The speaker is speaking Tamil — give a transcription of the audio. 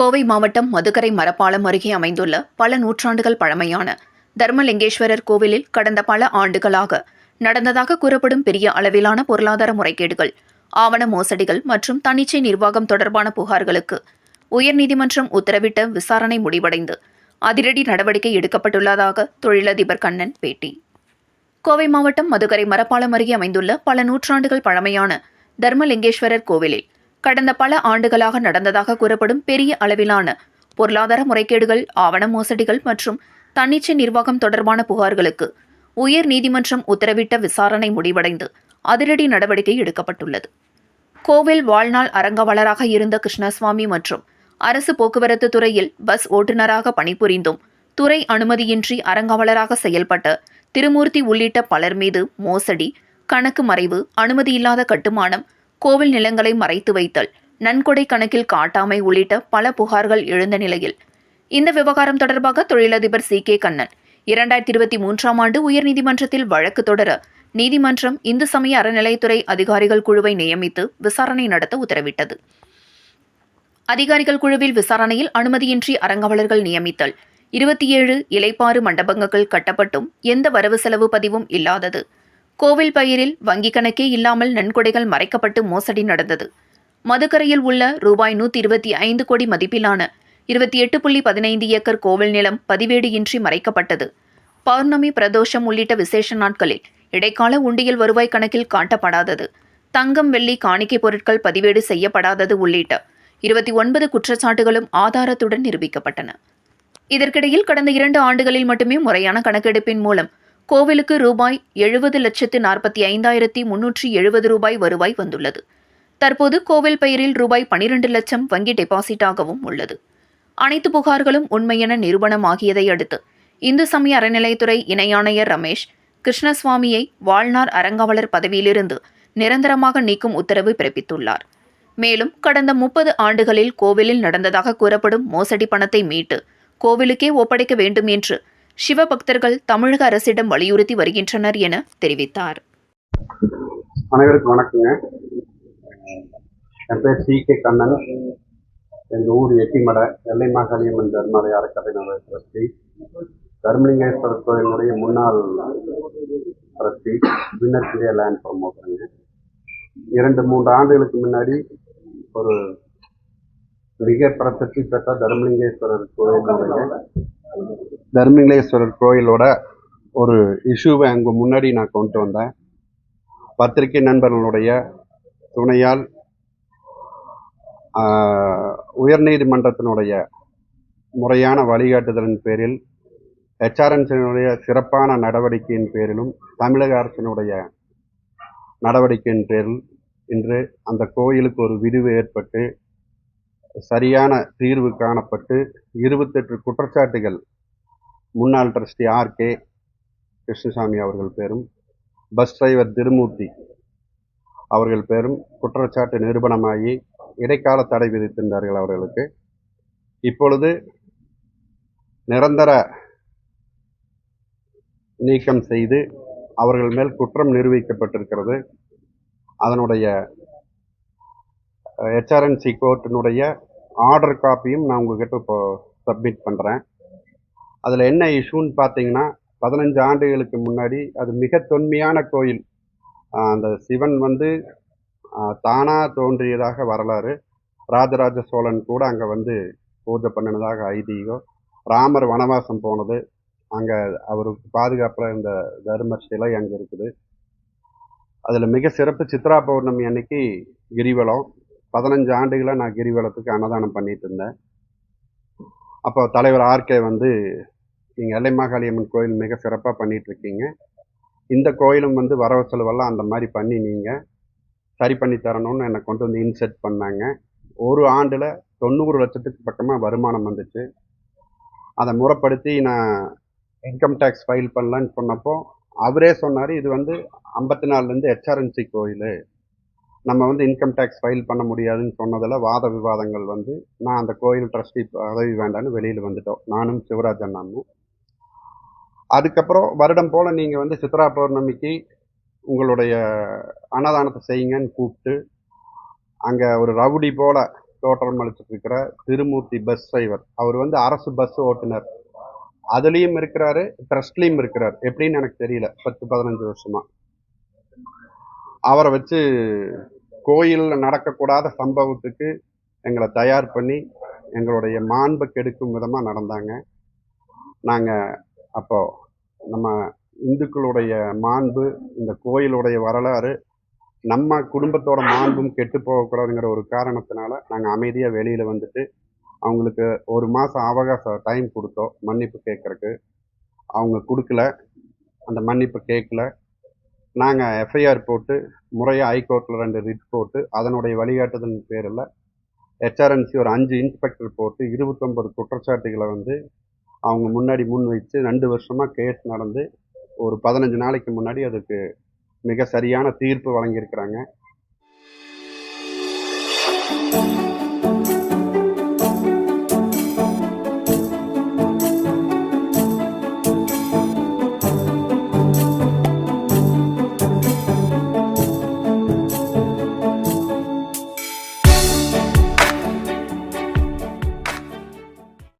கோவை மாவட்டம் மதுக்கரை மரப்பாலம் அருகே அமைந்துள்ள பல நூற்றாண்டுகள் பழமையான தர்மலிங்கேஸ்வரர் கோவிலில் கடந்த பல ஆண்டுகளாக நடந்ததாக கூறப்படும் பெரிய அளவிலான பொருளாதார முறைகேடுகள் ஆவண மோசடிகள் மற்றும் தன்னிச்சை நிர்வாகம் தொடர்பான புகார்களுக்கு உயர்நீதிமன்றம் உத்தரவிட்ட விசாரணை முடிவடைந்து அதிரடி நடவடிக்கை எடுக்கப்பட்டுள்ளதாக தொழிலதிபர் கண்ணன் பேட்டி. கோவை மாவட்டம் மதுக்கரை மரப்பாலம் அருகே அமைந்துள்ள பல நூற்றாண்டுகள் பழமையான தர்மலிங்கேஸ்வரர் கோவிலில் கடந்த பல ஆண்டுகளாக நடந்ததாக கூறப்படும் பெரிய அளவிலான பொருளாதார முறைகேடுகள் ஆவண மோசடிகள் மற்றும் தன்னிச்சை நிர்வாகம் தொடர்பான புகார்களுக்கு உயர் நீதிமன்றம் உத்தரவிட்ட விசாரணை முடிவடைந்து அதிரடி நடவடிக்கை எடுக்கப்பட்டுள்ளது. கோவில் வாழ்நாள் அரங்கவலராக இருந்த கிருஷ்ணசுவாமி மற்றும் அரசு போக்குவரத்து துறையில் பஸ் ஓட்டுநராக பணிபுரிந்தும் துறை அனுமதியின்றி அரங்காவலராக செயல்பட்ட திருமூர்த்தி உள்ளிட்ட பலர் மீது மோசடி கணக்கு மறைவு அனுமதியில்லாத கட்டுமானம் கோவில் நிலங்களை மறைத்து வைத்தல் நன்கொடை கணக்கில் காட்டாமை உள்ளிட்ட பல புகார்கள் எழுந்த நிலையில் இந்த விவகாரம் தொடர்பாக தொழிலதிபர் சி. கே. கண்ணன் இரண்டாயிரத்தி இருபத்தி மூன்றாம் ஆண்டு உயர்நீதிமன்றத்தில் வழக்கு தொடர நீதிமன்றம் இந்து சமய அறநிலையத்துறை அதிகாரிகள் குழுவை நியமித்து விசாரணை நடத்த உத்தரவிட்டது. அதிகாரிகள் குழுவில் விசாரணையில் அனுமதியின்றி அரங்காவலர்கள் நியமித்தல் இருபத்தி ஏழு இலைப்பாறு மண்டபங்கள் கட்டப்பட்டும் எந்த வரவு செலவு பதிவும் இல்லாதது கோவில் பயிரில் வங்கிக் கணக்கே இல்லாமல் நன்கொடைகள் மறைக்கப்பட்டு மோசடி நடந்தது. மதுக்கரையில் உள்ள ரூபாய் நூற்றி இருபத்தி ஐந்து கோடி மதிப்பிலான இருபத்தி எட்டு புள்ளி பதினைந்து ஏக்கர் கோவில் நிலம் பதிவேடு இன்றி மறைக்கப்பட்டது. பௌர்ணமி பிரதோஷம் உள்ளிட்ட விசேஷ நாட்களில் இடைக்கால உண்டியல் வருவாய் கணக்கில் காட்டப்படாதது. தங்கம் வெள்ளி காணிக்கை பொருட்கள் பதிவேடு செய்யப்படாதது உள்ளிட்ட இருபத்தி ஒன்பது குற்றச்சாட்டுகளும் ஆதாரத்துடன் நிரூபிக்கப்பட்டன. இதற்கிடையில் கடந்த இரண்டு ஆண்டுகளில் மட்டுமே முறையான கணக்கெடுப்பின் மூலம் கோவிலுக்கு ரூபாய் எழுபது லட்சத்து நாற்பத்தி ஐந்தாயிரத்தி முன்னூற்றி எழுபது ரூபாய் வருவாய் வந்துள்ளது. தற்போது கோவில் பெயரில் ரூபாய் பனிரெண்டு லட்சம் வங்கி டெபாசிட்டாகவும் உள்ளது. அனைத்து புகார்களும் உண்மையென நிரூபணமாகியதை அடுத்து இந்து சமய அறநிலையத்துறை இணையாணையர் ரமேஷ் கிருஷ்ணசுவாமியை வாழ்நாள் அரங்காவலர் பதவியிலிருந்து நிரந்தரமாக நீக்கும் உத்தரவு பிறப்பித்துள்ளார். மேலும் கடந்த முப்பது ஆண்டுகளில் கோவிலில் நடந்ததாக கூறப்படும் மோசடி பணத்தை மீட்டு கோவிலுக்கே ஒப்படைக்க வேண்டும் என்று சிவபக்தர்கள் தமிழக அரசிடம் வலியுறுத்தி வருகின்றனர் என தெரிவித்தார். அனைவருக்கும் வணக்கங்க. என் பேர் சி கே கண்ணன். எங்கள் ஊர் எட்டிமடை எல்லை மாகாளியம்மன் தர்மாலய அறக்கட்டளை நிலைய தர்மலிங்கேஸ்வரர் கோயிலுடைய முன்னாள் ட்ரஸ்டி வின்னர் இந்தியா லேண்ட் ப்ரமோட்டருங்க இரண்டு மூன்று ஆண்டுகளுக்கு முன்னாடி ஒரு மிக பிரசித்தி பெற்ற தர்மலிங்கேஸ்வரர் கோயிலுடைய தர்மிங்களேஸ்வரர் கோயிலோட ஒரு இஷ்யூவை அங்கே முன்னாடி நான் கொண்டு வந்தேன். பத்திரிகை நண்பர்களுடைய துணையால் உயர்நீதிமன்றத்தினுடைய முறையான வழிகாட்டுதலின் பேரில் ஹெச்ஆர்என்சியினுடைய சிறப்பான நடவடிக்கையின் பேரிலும் தமிழக அரசினுடைய நடவடிக்கையின் பேரில் இன்று அந்த கோயிலுக்கு ஒரு விரிவு ஏற்பட்டு சரியான தீர்வு காணப்பட்டு இருபத்தெட்டு குற்றச்சாட்டுகள் முன்னாள் ட்ரஸ்டி ஆர்கே கிருஷ்ணசாமி அவர்கள் பேரும் பஸ் டிரைவர் திருமூர்த்தி அவர்கள் பேரும் குற்றச்சாட்டு நிரூபணமாகி இடைக்கால தடை விதித்திருந்தார்கள் அவர்களுக்கு. இப்பொழுது நிரந்தர நீக்கம் செய்து அவர்கள் மேல் குற்றம் நிரூபிக்கப்பட்டிருக்கிறது. அதனுடைய ஹெச்ஆர்என்சி கோர்ட்டினுடைய ஆர்டர் காப்பியும் நான் உங்ககிட்ட இப்போ சப்மிட் பண்ணுறேன் அதில் என்ன இஷ்யூன்னு பார்த்தீங்கன்னா பதினஞ்சு ஆண்டுகளுக்கு முன்னாடி அது மிக தொன்மையான கோயில். அந்த சிவன் வந்து தானாக தோன்றியதாக வரலாறு. ராஜராஜ சோழன் கூட அங்கே வந்து பூஜை பண்ணினதாக ஐதீகம் ராமர் வனவாசம் போனது. அங்கே அவருக்கு பாதுகாப்பில் இந்த தர்மர் சிலை அங்கே இருக்குது. அதில் மிக சிறப்பு சித்ரா பௌர்ணமி அன்னைக்கு கிரிவலம். பதினஞ்சு ஆண்டுகளாக நான் கிரிவலத்துக்கு அன்னதானம் பண்ணிட்டு இருந்தேன். அப்போ தலைவர் ஆர்கே வந்து நீங்கள் எல்லை மாகாளியம்மன் கோயில் மிக சிறப்பாக பண்ணிகிட்ருக்கீங்க இருக்கீங்க இந்த கோயிலும் வந்து வரவு செலவெல்லாம் அந்த மாதிரி பண்ணி நீங்கள் சரி பண்ணி தரணும்னு என்னை கொண்டு வந்து இன்செர்ட் பண்ணாங்க. ஒரு ஆண்டில் தொண்ணூறு லட்சத்துக்கு பக்கமாக வருமானம் வந்துச்சு. அதை முறைப்படுத்தி நான் இன்கம் டேக்ஸ் ஃபைல் பண்ணலான்னு சொன்னப்போ அவரே சொன்னார் இது வந்து ஐம்பத்தி நாலுலேருந்து ஹெச்ஆர்என்சி கோயில். நம்ம வந்து இன்கம் டேக்ஸ் ஃபைல் பண்ண முடியாதுன்னு சொன்னதில் வாத விவாதங்கள் வந்து நான் அந்த கோயில் ட்ரஸ்டி பதவி வேண்டான்னு வெளியில் வந்துட்டோம். நானும் சிவராஜ் அண்ணாமும் அதுக்கப்புறம் வருடம் போல் நீங்கள் வந்து சித்ரா பௌர்ணமிக்கு உங்களுடைய அன்னதானத்தை செய்யுங்கன்னு கூப்பிட்டு அங்கே ஒரு ரவுடி போல் தோற்றம் அளிச்சிட்ருக்கிற திருமூர்த்தி பஸ் டிரைவர் அவர் வந்து அரசு பஸ் ஓட்டுநர். அதுலேயும் இருக்கிறாரு ட்ரஸ்ட்லேயும் இருக்கிறார். எப்படின்னு எனக்கு தெரியல. பத்து பதினஞ்சு வருஷமாக அவரை வச்சு கோயிலில் நடக்கக்கூடாத சம்பவத்துக்கு எங்களை தயார் பண்ணி எங்களுடைய மாண்பை கெடுக்கும் விதமாக நடந்தாங்க. நாங்கள் அப்போ நம்ம இந்துக்களுடைய மாண்பு இந்த கோயிலுடைய வரலாறு நம்ம குடும்பத்தோட மாண்பும் கெட்டு போகக்கூடாதுங்கிற ஒரு காரணத்தினால நாங்கள் அமைதியாக வெளியில் வந்துட்டு அவங்களுக்கு ஒரு மாதம் அவகாசம் டைம் கொடுத்தோம் மன்னிப்பு கேட்குறக்கு அவங்க கொடுக்கல அந்த மன்னிப்பு கேட்கல நாங்கள் எஃப்ஐஆர் போட்டு முறையாக ஹைகோர்ட்டில் ரெண்டு ரிட் போட்டு அதனுடைய வழிகாட்டுதல் பேரில் ஹெச்ஆர்என்சி ஒரு அஞ்சு இன்ஸ்பெக்டர் போட்டு இருபத்தொம்பது குற்றச்சாட்டுகளை வந்து அவங்க முன்னாடி முன் வச்சு ரெண்டு வருஷமாக கேஸ் நடந்து ஒரு பதினஞ்சு நாளைக்கு முன்னாடி அதுக்கு மிக சரியான தீர்ப்பு வழங்கியிருக்கிறாங்க.